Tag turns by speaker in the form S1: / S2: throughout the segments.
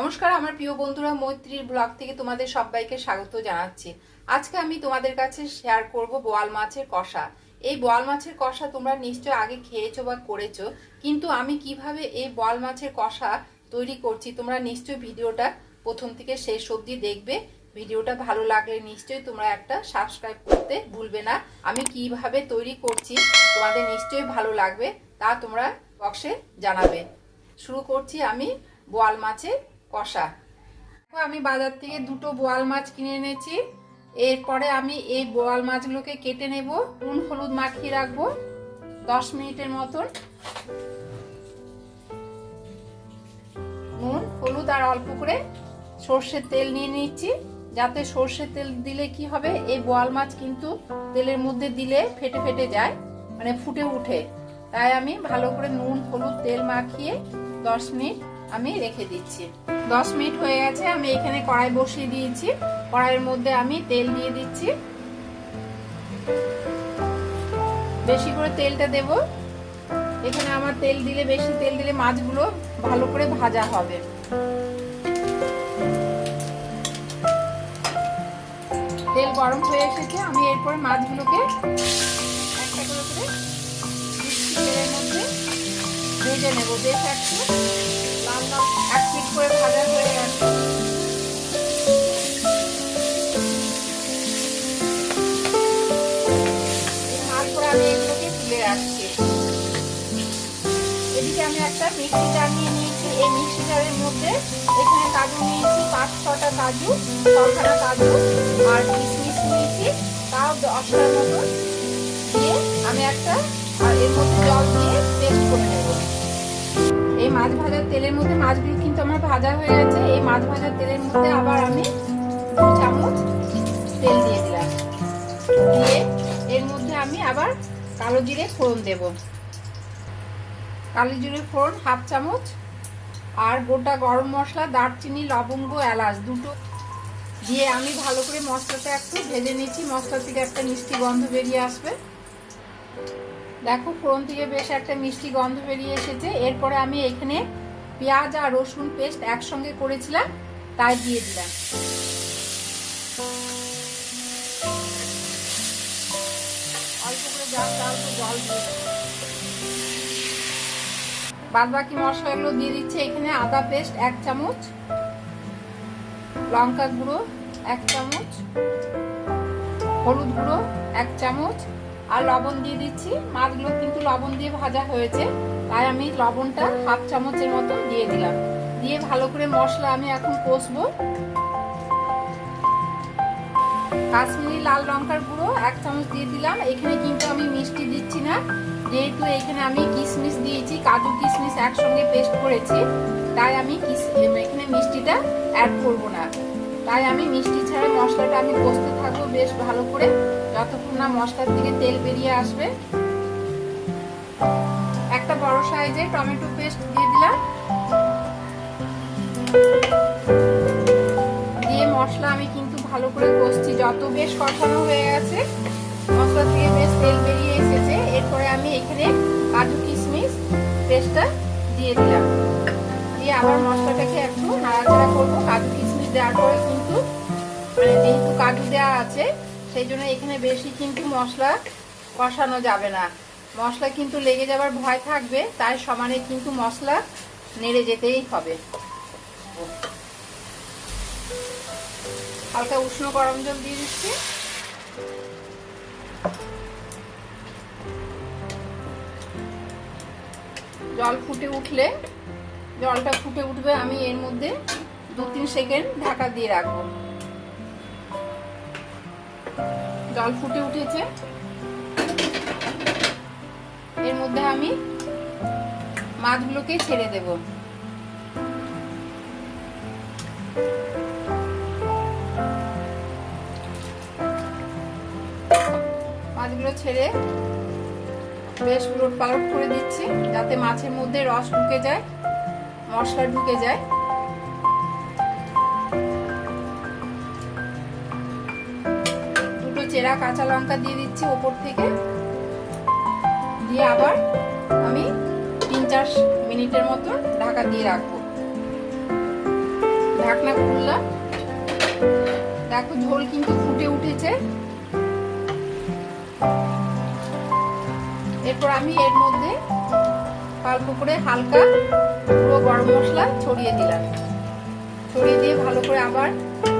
S1: নমস্কার, আমার প্রিয় বন্ধুরা, মৈত্রীর ব্লগ থেকে তোমাদের সবাইকে স্বাগত জানাচ্ছি। আজকে আমি তোমাদের কাছে শেয়ার করব বোয়াল মাছের কষা। এই বোয়াল মাছের কষা তোমরা নিশ্চয় আগে খেয়েছো বা করেছ, কিন্তু আমি কীভাবে এই বোয়াল মাছের কষা তৈরি করছি তোমরা নিশ্চয় ভিডিওটা প্রথম থেকে শেষ অবধি দেখবে। ভিডিওটা ভালো লাগলে নিশ্চয়ই তোমরা একটা সাবস্ক্রাইব করতে ভুলবে না। আমি কীভাবে তৈরি করছি তোমাদের নিশ্চয়ই ভালো লাগবে তা তোমরা বক্সে জানাবে। শুরু করছি আমি বোয়াল মাছের কষা। আমি বাজার থেকে দুটো বোয়াল মাছ কিনে এনেছি। এরপরে আমি এই বোয়াল মাছগুলোকে কেটে নেব। নুন, হলুদ মাখিয়ে রাখব দশ মিনিটের মতন। নুন, হলুদ আর অল্প করে সর্ষের তেল নিয়ে নিচ্ছি যাতে সর্ষের তেল দিলে কি হবে, এই বোয়াল মাছ কিন্তু তেলের মধ্যে দিলে ফেটে ফেটে যায় মানে ফুটে উঠে। তাই আমি ভালো করে নুন, হলুদ, তেল মাখিয়ে দশ মিনিট আমি রেখে দিচ্ছি। দশ মিনিট হয়ে গেছে, আমি এখানে কড়াই বসিয়ে দিয়েছি। কড়াইয়ের মধ্যে আমি তেল দিয়ে দিচ্ছি। বেশি করে তেলটা দেব। এখানে আমার তেল দিলে, বেশি তেল দিলে মাছগুলো ভালো করে ভাজা হবে। তেল গরম হয়ে এসেছে, আমি এরপর মাছগুলোকে একটা করে করে তেলের মধ্যে ভেজে নেব। বেশ একটু এক পিট করে ভাজা হয়ে গেছে। মাছগুলো আমি এগুলোকে তুলে এদিকে আমি একটা মিক্সি জার নিয়ে নিয়েছি। এই মিক্সি জারের মধ্যে এখানে কাজু নিয়েছি, পাঁচ ছটা কাজু, ছখানা কাজু তাও আমি একটা আর এর মধ্যে জল দিয়ে পেস্ট করে মাছ ভাজার তেলের মধ্যে মাছগুলো কিন্তু আমার ভাজা হয়ে গেছে। এই মাছ ভাজার তেলের মধ্যে আবার আমি দু চামচ তেল দিয়ে দিলাম। দিয়ে এর মধ্যে আমি আবার কালো জিরে ফোড়ন দেবো। কালো জিরে ফোড়ন হাফ চামচ আর গোটা গরম মশলা, দারচিনি, লবঙ্গ, এলাচ দুটো দিয়ে আমি ভালো করে মশলাটা একটু ভেজে নিচ্ছি। মশলা থেকে একটা মিষ্টি গন্ধ বেরিয়ে আসবে। দেখো, ফোড়ন থেকে বেশ একটা মিষ্টি গন্ধ বেরিয়ে এসেছে। এরপরে আমি এখানে পেঁয়াজ আর রসুন পেস্ট একসঙ্গে করেছিলাম, তাই দিয়ে দিলাম। অল্প বাদ বাকি মশলাগুলো দিয়ে দিচ্ছে। এখানে আদা পেস্ট এক চামচ লঙ্কা গুঁড়ো এক চামচ, হলুদ গুঁড়ো এক চামচ আর লবণ দিয়ে দিচ্ছি। মাছগুলো কিন্তু লবণ দিয়ে ভাজা হয়েছে। তাই আমি লবণটা হাফ চামচের মতন দিয়ে দিলাম। দিয়ে ভালো করে মশলা আমি এখন কষবো। কাশ্মীরি লাল লঙ্কার গুঁড়ো এক চামচ দিয়ে দিলাম। এখানে কিন্তু আমি মিষ্টি দিচ্ছি না। যেহেতু এখানে আমি কিশমিশ দিয়েছি, কাজু কিশমিশ একসঙ্গে পেস্ট করেছি। তাই আমি এখানে মিষ্টিটা অ্যাড করব না। তাই আমি মিষ্টি ছাড়া মশলাটা আমি কষতে থাকব বেশ ভালো করে। যতক্ষণ না মশলার থেকে তেল বেরিয়ে আসবে। একটা বড় সাইজে টমেটো পেস্ট দিয়ে দিলাম। দিয়ে মশলা আমি কিন্তু ভালো করে কষছি, যত বেশ কষানো হয়ে গেছে। কাজু দেওয়া আছে, সেই জন্য এখানে বেশি কিন্তু মশলা কষানো যাবে না। মশলা কিন্তু লেগে যাবার ভয় থাকবে, তাই সমানে কিন্তু মশলা নেড়ে যেতেই হবে। হালকা উষ্ণ গরম জল দিয়ে দিচ্ছি। জল ফুটে উঠলে, জলটা ফুটে উঠবে, আমি এর মধ্যে দু তিন সেকেন্ড ঢাকা দিয়ে রাখব। জল ফুটে উঠেছে। এর মধ্যে আমি মাছগুলোকে ছেড়ে দেব। মাছগুলো ছেড়ে বেশ উলট পালট করে দিচ্ছি, যাতে মাছের মধ্যে রস ঢুকে যায়, মশলা ঢুকে যায়। চেরা কাঁচা লঙ্কা দিয়ে দিচ্ছি ওপর থেকে। দিয়ে আবার আমি তিন চার মিনিটের মতো ঢাকা দিয়ে রাখব। ঢাকনা খুললাম। দেখো ঝোল কিন্তু ফুটে উঠেছে। এরপর আমি এর মধ্যে অল্প করে হালকা পুরো গরম মশলা ছড়িয়ে দিলাম। ছড়িয়ে দিয়ে ভালো করে আবার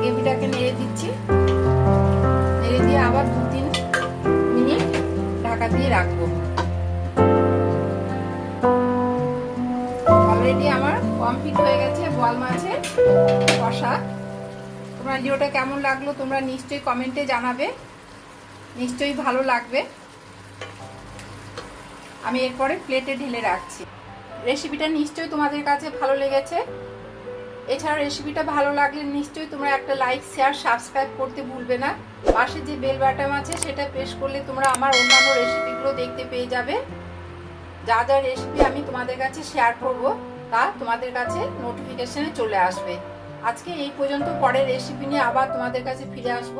S1: গ্রেভিটাকে নেড়ে দিচ্ছি। দিয়ে রাখব। অলরেডি আমার কমপ্লিট হয়ে গেছে, বোয়াল মাছের কষা। তোমরা ভিডিওটা কেমন লাগল তোমরা নিশ্চয়ই কমেন্টে জানাবে। নিশ্চয়ই ভালো লাগবে। আমি এরপরে প্লেটে ঢেলে রাখছি। রেসিপিটা নিশ্চয়ই তোমাদের কাছে ভালো লেগেছে। এছাড়া রেসিপিটা ভালো লাগলে নিশ্চয়ই তোমরা একটা লাইক শেয়ার সাবস্ক্রাইব করতে ভুলবে না। পাশে যে বেল বাটন আছে, সেটা প্রেস করলে তোমরা আমার অন্যান্য রেসিপিগুলো দেখতে পেয়ে যাবে। যা যা রেসিপি আমি তোমাদের কাছে শেয়ার করব, তা তোমাদের কাছে নোটিফিকেশনে চলে আসবে। আজকে এই পর্যন্ত, পরের রেসিপি নিয়ে আবার তোমাদের কাছে ফিরে আসব।